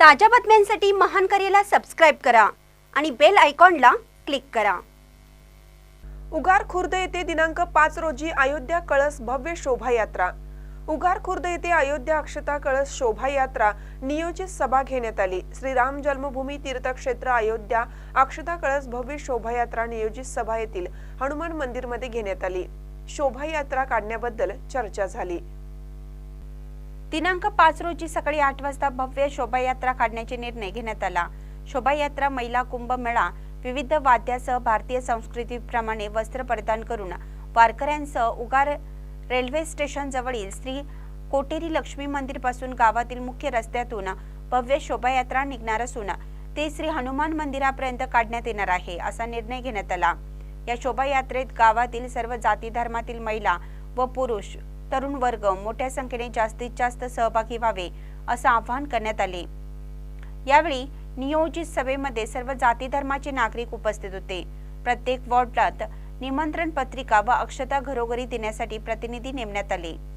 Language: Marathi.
ताज्या बातम्यांसाठी महान करेला सबस्क्राईब करा आणि बेल आयकॉनला क्लिक करा. उगार खुर्द येथे दिनांक पाच रोजी अयोध्या कळस भव्य शोभायात्रा. उगार खुर्द येथे अयोध्या अक्षता कळस शोभायात्रा नियोजित सभा घेण्यात आली. श्रीराम जन्मभूमी तीर्थक्षेत्र अयोध्या अक्षता कळस भव्य शोभायात्रा नियोजित सभा येथील हनुमान मंदिरमध्ये घेण्यात आली. शोभायात्रा काढण्याबद्दल चर्चा झाली. दिनांक पाच रोजी सकाळी आठ वाजता भव्य शोभायात्रा काढण्याचे निर्णय घेण्यात आला. शोभायात्रा महिला कुंभमेळा विविध वाद्यासह भारतीय संस्कृतीप्रमाणे वस्त्र परिधान करून वारकऱ्यांसह उगार रेल्वे स्टेशन जवळील श्री कोटेरी लक्ष्मी मंदिरपासून गावातील मुख्य रस्त्यातून भव्य शोभायात्रा निघणार असून ते श्री हनुमान मंदिरापर्यंत काढण्यात येणार आहे असा निर्णय घेण्यात आला. या शोभायात्रेत गावातील सर्व जाती धर्मातील महिला व पुरुष तरुण वर्ग मोठ्या संख्येने जास्तीत जास्त सहभागी व्हावे असं आवाहन करण्यात आले. यावेळी नियोजित सभेमध्ये सर्व जाती धर्माचे नागरिक उपस्थित होते. प्रत्येक वॉर्डात निमंत्रण पत्रिका व अक्षता घरोघरी देण्यासाठी प्रतिनिधी नेमण्यात आले.